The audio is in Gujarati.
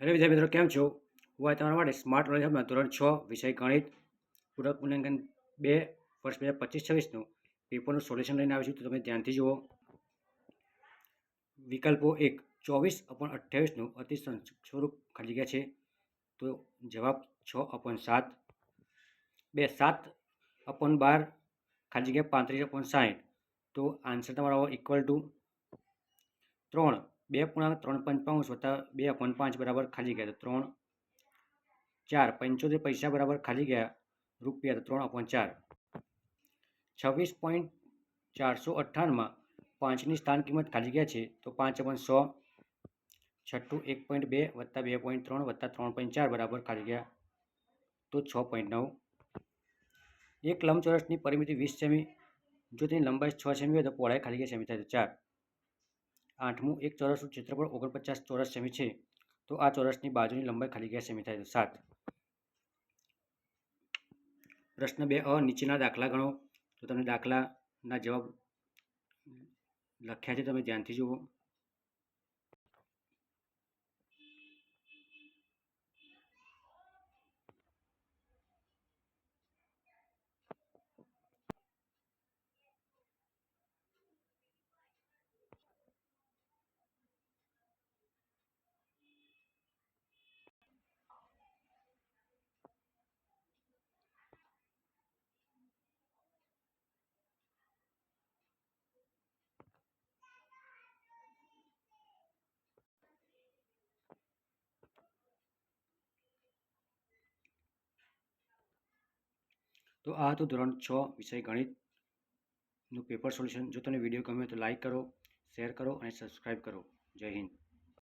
હેલો વિદ્યાર્થી મિત્રો, કેમ છો? હું આ તમારા માટે સ્માર્ટ નોલેજ હબના ધોરણ છ, વિષય ગણિત, પૂરક મૂલ્યાંકન બે, વર્ષ બે હજાર પચીસ છવ્વીસનું પેપરનું સોલ્યુશન લઈને આવ્યું છું. તો તમે ધ્યાનથી જુઓ. વિકલ્પો એક, ચોવીસ અપન અઠ્યાવીસનું અતિ સ્વરૂપ ખાલી જગ્યા છે. તો જવાબ છ અપોન સાત. બે, સાત અપન બાર, ખાલી જગ્યા પાંત્રીસ અપન સાઠ તો આન્સર તમારો ઇક્વલ ટુ ત્રણ. બે પૂર્ણાંક ત્રણ પંચાવન વત્તા બે અપન પાંચ બરાબર ખાલી ગયા, તો ત્રણ ચાર, પંચોતેર પૈસા બરાબર ખાલી ગયા રૂપિયા, તો ત્રણ અપોન ચાર. છવ્વીસ પોઈન્ટ ચારસો અઠ્ઠાણુંમાં પાંચની સ્થાન કિંમત ખાલી ગયા છે, તો પાંચ અપન સો છઠ્ઠું એક પોઈન્ટ બે વત્તા બે પોઈન્ટ ત્રણ વત્તા ત્રણ પોઈન્ટ ચાર બરાબર ખાલી ગયા, તો છ પોઈન્ટ નવ. એક લંબચોરસની પરિમિતિ વીસ સેમી, જો તેની લંબાઈ છ સેમી હોય તો પહોળાઈ ખાલી ગયા સેમી થાય તો ચાર. આઠમું, એક ચોરસનું ક્ષેત્રફળ ઓગણપચાસ ચોરસ સેમી છે. તો આ ચોરસની બાજુની લંબાઈ ખાલી ગયા સેમી થાય સાત. પ્રશ્ન બે, અ, નીચેના દાખલા ગણો. તો તમને દાખલાના જવાબ લખ્યા છે, તમે ધ્યાનથી જુઓ. તો આ હતું ધોરણ છ વિષય ગણિતનું પેપર સોલ્યુશન જો તમને વીડિયો ગમ્યો તો લાઈક કરો શેર કરો અને સબસ્ક્રાઈબ કરો. જય હિન્દ.